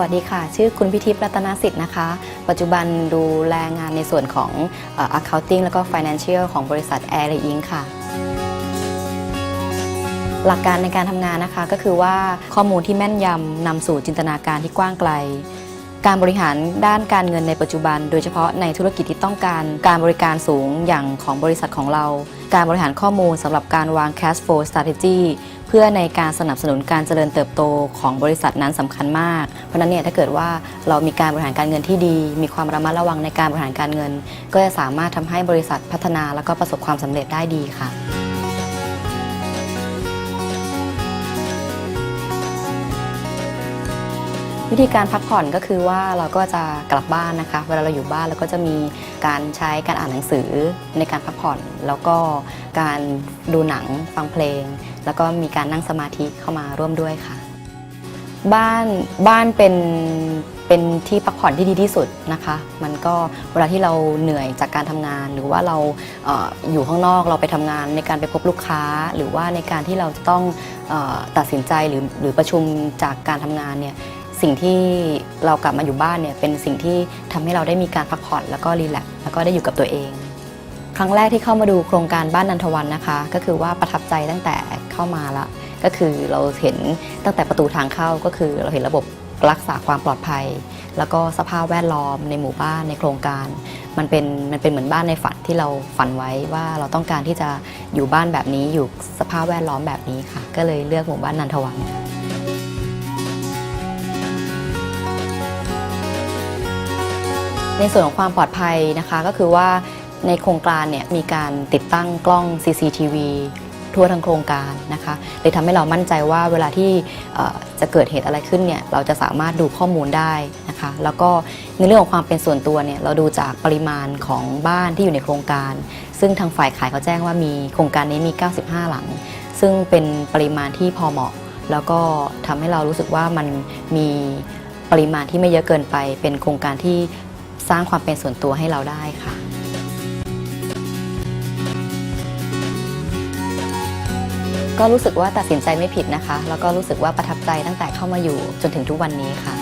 วัสดีค่ะ ชื่อคุณพิทิพย์รัตนสิทธิ์นะคะ ปัจจุบันดูแลงานในส่วนของอ accounting แล้วก็ financial ของบริษัท a i r อิงค่ะ หลักการในการทำงานนะคะก็คือว่าข้อมูลที่แม่นยำนำสู่จินตนาการที่กว้างไกล การบริหารด้านการเงินในปัจจุบัน โดยเฉพาะในธุรกิจที่ต้องการการบริการสูงอย่างของบริษัทของเรา การบริหารข้อมูลสำหรับการวาง cash flow strategy เพื่อในการสนับสนุนการเจริญเติบโตของบริษัทนั้นสำคัญมาก เพราะนั้นเนี่ยถ้าเกิดว่าเรามีการบริหารการเงินที่ดี มีความระมัดระวังในการบริหารการเงิน ก็จะสามารถทำให้บริษัทพัฒนาแล้วก็ประสบความสำเร็จได้ดีค่ะ วิธีการพักผ่อนก็คือว่าเราก็จะกลับบ้านนะคะ เวลาเราอยู่บ้านเราก็จะมีการใช้การอ่านหนังสือในการพักผ่อน แล้วก็การดูหนังฟังเพลง แล้วก็มีการนั่งสมาธิเข้ามาร่วมด้วยค่ะ บ้านบ้านเป็นเป็นที่พักผ่อนที่ดีที่สุดนะคะ มันก็เวลาที่เราเหนื่อยจากการทำงาน หรือว่าเราเอออยู่ข้างนอกเราไปทำงานในการไปพบลูกค้า หรือว่าในการที่เราจะต้องออตัดสินใจหรือหรือประชุมจากการทำงานเนี่ย สิ่งที่เรากลับมาอยู่บ้านเนี่ยเป็นสิ่งที่ทำให้เราได้มีการพักผ่อนแล้วก็รีแลกซ์แล้วก็ได้อยู่กับตัวเอง ครั้งแรกที่เข้ามาดูโครงการบ้านนันทวันนะคะ ก็คือว่าประทับใจตั้งแต่เข้ามาละก็คือเราเห็นตั้งแต่ประตูทางเข้าก็คือเราเห็นระบบรักษาความปลอดภัย แล้วก็สภาพแวดล้อมในหมู่บ้านในโครงการ มันเป็นมันเป็นเหมือนบ้านในฝันที่เราฝันไว้ว่าเราต้องการที่จะอยู่บ้านแบบนี้อยู่สภาพแวดล้อมแบบนี้ค่ะ ก็เลยเลือกหมู่บ้านนันทวันค่ะ ในส่วนของความปลอดภัยนะคะก็คือว่าในโครงการเนี่ยมีการติดตั้งกล้อง CCTV ทั่วทั้งโครงการนะคะเลยทำให้เรามั่นใจว่าเวลาที่จะเกิดเหตุอะไรขึ้นเนี่ยเราจะสามารถดูข้อมูลได้นะคะแล้วก็ในเรื่องของความเป็นส่วนตัวเนี่ยเราดูจากปริมาณของบ้านที่อยู่ในโครงการ ซึ่งทางฝ่ายขายเขาแจ้งว่ามีโครงการนี้มี 95 หลัง ซึ่งเป็นปริมาณที่พอเหมาะ แล้วก็ทำให้เรารู้สึกว่ามันมีปริมาณที่ไม่เยอะเกินไป เป็นโครงการที่ สร้างความเป็นส่วนตัวให้เราได้ค่ะก็รู้สึกว่าตัดสินใจไม่ผิดนะคะ แล้วก็รู้สึกว่าประทับใจตั้งแต่เข้ามาอยู่จนถึงทุกวันนี้ค่ะ